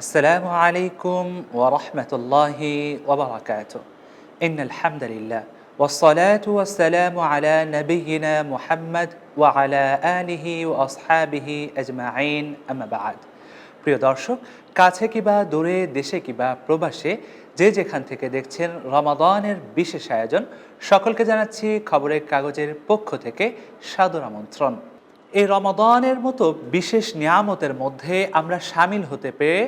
السلام عليكم ورحمة الله وبركاته إن الحمد لله والصلاة والسلام على نبينا محمد وعلى آله وأصحابه أجمعين أما بعد প্রিয় দর্শক কাছে কিবা দূরে দেশে কিবা প্রবাসে যে যেখান থেকে দেখছেন রমাদানের বিশেষ আয়োজন সকলকে জানাচ্ছি খবরের কাগজের পক্ষ থেকে সাদর আমন্ত্রণ এই রমাদানের মতো বিশেষ নিয়ামতের মধ্যে আমরা সামিল হতে পেরে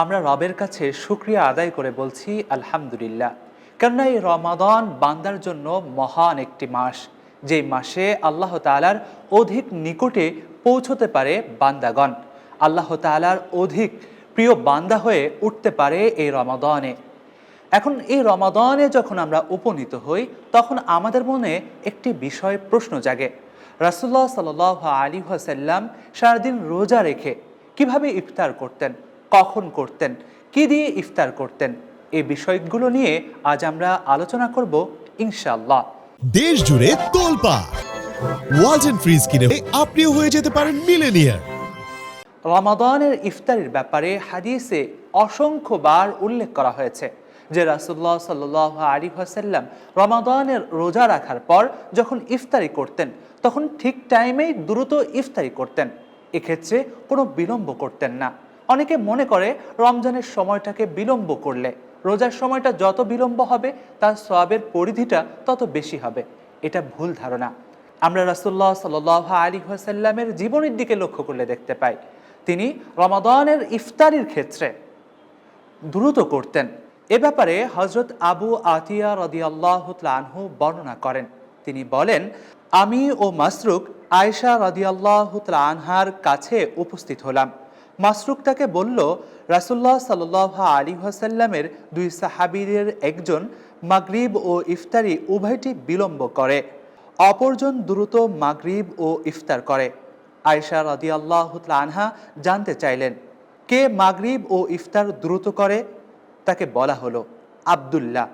আমরা রবের কাছে শুক্রিয়া আদায় করে বলছি, আলহামদুলিল্লাহ। কেননা এই রমাদান বান্দার জন্য মহান একটি মাস, যেই মাসে আল্লাহ তালার অধিক নিকটে পৌঁছতে পারে বান্দাগণ। আল্লাহ তালার অধিক প্রিয় বান্দা হয়ে উঠতে পারে এই রমাদানে। এখন এই রমাদানে যখন আমরা উপনীত হই, তখন আমাদের মনে একটি বিষয় প্রশ্ন জাগে। রাসুল্লাহ সাল আলী হাসাল্লাম সারাদিন রোজা রেখে কীভাবে ইফতার করতেন? কখন করতেন? কি দিয়ে ইফতার করতেন? এই বিষয়গুলো নিয়ে আজ আমরা আলোচনা করব ইনশাল্লাহ দেশ জুড়ে তোলপা ওয়ালটন ফ্রিজ কিনে আপনিও হয়ে যেতে পারেন মিলেনিয়ার রমাদানের ইফতারির ব্যাপারে হাদিসে অসংখ্যবার উল্লেখ করা হয়েছে যে রাসুল্লাহ সাল্লাহ আলী হাসাল্লাম রমাদানের রোজা রাখার পর যখন ইফতারি করতেন তখন ঠিক টাইমেই দ্রুত ইফতারি করতেন। এক্ষেত্রে কোনো বিলম্ব করতেন না। অনেকে মনে করে রমজানের সময়টাকে বিলম্ব করলে। রোজার সময়টা যত বিলম্ব হবে, তার সবের পরিধিটা তত বেশি হবে। এটা ভুল ধারণা। আমরা রাসুল্লাহ সাল আলী হাসাল্লামের জীবনের দিকে লক্ষ্য করলে দেখতে পাই। তিনি রমাদানের ইফতারির ক্ষেত্রে দ্রুত করতেন। এ ব্যাপারে হজরত আবু আতিয়া রদিয়াল্লাহ আনহু বর্ণনা করেন। তিনি বলেন, আমি ও মাসরুক আয়েশা রদিয়াল্লাহ আনহার কাছে উপস্থিত হলাম। মাসরুক তাকে বলল রাসুল্লাহ সাল্লাহ আলী হাসাল্লামের দুই সাহাবিদের একজন মাগরিব ও ইফতারি উভয়টি বিলম্ব করে। অপরজন দ্রুত মাগরিব ও ইফতার করে। আয়েশা রদিয়াল্লাহ আনহা জানতে চাইলেন, কে মাগরিব ও ইফতার দ্রুত করে? তাকে বলা হলো, আবদুল্লাহ।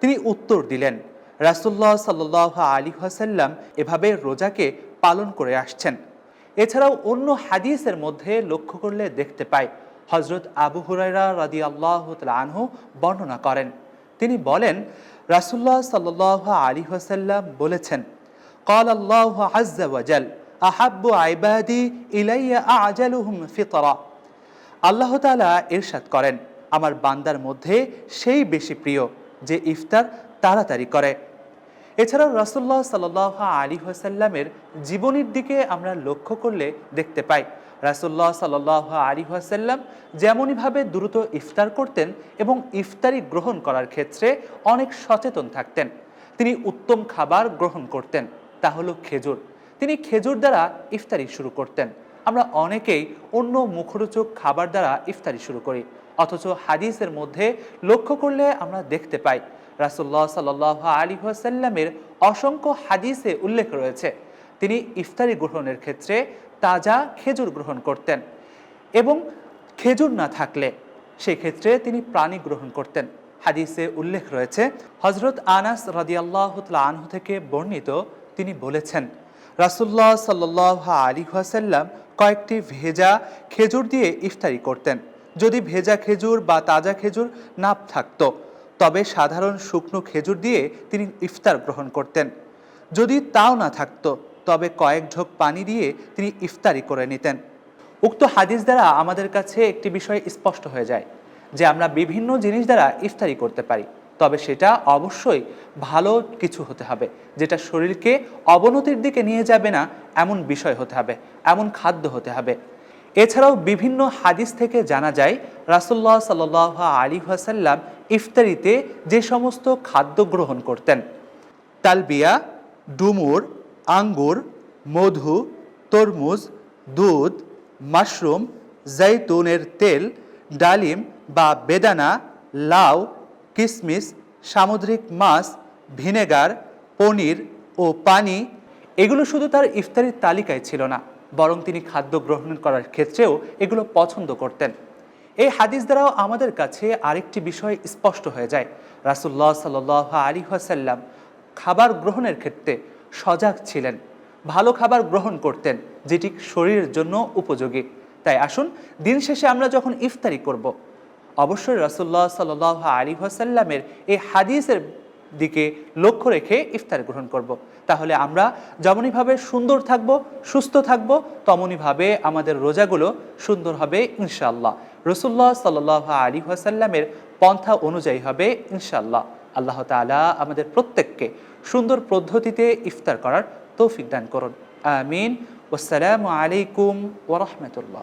তিনি উত্তর দিলেন রাসুল্লাহ সাল্লাহ আলী হাসাল্লাম এভাবে রোজাকে পালন করে আসছেন। এছাড়াও অন্য হাদিসের মধ্যে লক্ষ্য করলে দেখতে পাই হজরত আবু হুরাইরা রাদি আল্লাহ আনহু বর্ণনা করেন। তিনি বলেন রাসুল্লাহ সাল্লাহ আলী হাসাল্লাম বলেছেন কল আল্লাহ আজাল আহাব্বু আইবাদি ইলাইয়া আজাল ফিতরা। আল্লাহ তালা এরশাদ করেন, আমার বান্দার মধ্যে সেই বেশি প্রিয় যে ইফতার তাড়াতাড়ি করে। এছাড়াও রাসুল্লাহ সাল্লাহ আলী হাসাল্লামের জীবনীর দিকে আমরা লক্ষ্য করলে দেখতে পাই। রাসুল্লাহ সাল্লাহ আলী হাসাল্লাম যেমনইভাবে দ্রুত ইফতার করতেন এবং ইফতারি গ্রহণ করার ক্ষেত্রে অনেক সচেতন থাকতেন। তিনি উত্তম খাবার গ্রহণ করতেন, তা হলো খেজুর। তিনি খেজুর দ্বারা ইফতারি শুরু করতেন। আমরা অনেকেই অন্য মুখরোচক খাবার দ্বারা ইফতারি শুরু করি, অথচ হাদিসের মধ্যে লক্ষ্য করলে আমরা দেখতে পাই রাসুল্লাহ সাল আলী সাল্লামের অসংখ্য হাদিসে উল্লেখ রয়েছে। তিনি ইফতারি গ্রহণের ক্ষেত্রে তাজা খেজুর গ্রহণ করতেন এবং খেজুর না থাকলে সেই ক্ষেত্রে তিনি প্রাণী গ্রহণ করতেন। হাদিসে উল্লেখ রয়েছে হজরত আনাস রাদিয়াল্লাহ আনহু থেকে বর্ণিত তিনি বলেছেন রাসুল্লাহ সাল্লাহ আলী হাসাল্লাম কয়েকটি ভেজা খেজুর দিয়ে ইফতারি করতেন। যদি ভেজা খেজুর বা তাজা খেজুর না থাকতো তবে সাধারণ শুকনো খেজুর দিয়ে তিনি ইফতার গ্রহণ করতেন। যদি তাও না থাকতো, তবে কয়েক ঢোক পানি দিয়ে তিনি ইফতারি করে নিতেন। উক্ত হাদিস দ্বারা আমাদের কাছে একটি বিষয় স্পষ্ট হয়ে যায় যে আমরা বিভিন্ন জিনিস দ্বারা ইফতারি করতে পারি, তবে সেটা অবশ্যই ভালো কিছু হতে হবে, যেটা শরীরকে অবনতির দিকে নিয়ে যাবে না, এমন বিষয় হতে হবে, এমন খাদ্য হতে হবে এছাড়াও বিভিন্ন হাদিস থেকে জানা যায় রাসুল্লাহ সাল আলী হাসাল্লাম ইফতারিতে যে সমস্ত খাদ্য গ্রহণ করতেন। তালবিয়া, ডুমুর, আঙ্গুর, মধু, তরমুজ, দুধ, মাশরুম, জৈতুনের তেল, ডালিম বা বেদানা, লাউ কিশমিশ সামুদ্রিক মাছ, ভিনেগার, পনির ও পানি, এগুলো শুধু তার ইফতারির তালিকায় ছিল না। বরং তিনি খাদ্য গ্রহণ করার ক্ষেত্রেও এগুলো পছন্দ করতেন। এই হাদিস দ্বারাও আমাদের কাছে আরেকটি বিষয় স্পষ্ট হয়ে যায়। রাসুল্লাহ সাল আলী হাসাল্লাম খাবার গ্রহণের ক্ষেত্রে সজাগ ছিলেন, ভালো খাবার গ্রহণ করতেন, যেটি শরীরের জন্য উপযোগী। তাই আসুন, দিন শেষে আমরা যখন ইফতারি করব, অবশ্যই রাসুল্লাহ সাল আলী ওয়াসাল্লামের এই হাদিসের দিকে লক্ষ্য রেখে ইফতার গ্রহণ করব। তাহলে আমরা যেমনইভাবে সুন্দর থাকব, সুস্থ থাকব, তেমনইভাবে আমাদের রোজাগুলো সুন্দর হবে ইনশাল্লাহ রসুল্লাহ সাল আলী ওয়াসাল্লামের পন্থা অনুযায়ী হবে ইনশাল্লাহ আল্লাহ তাআলা আমাদের প্রত্যেককে সুন্দর পদ্ধতিতে ইফতার করার তৌফিক দান করুন। আমিন। ওসালামু আলাইকুম ওরহমতুল্লাহ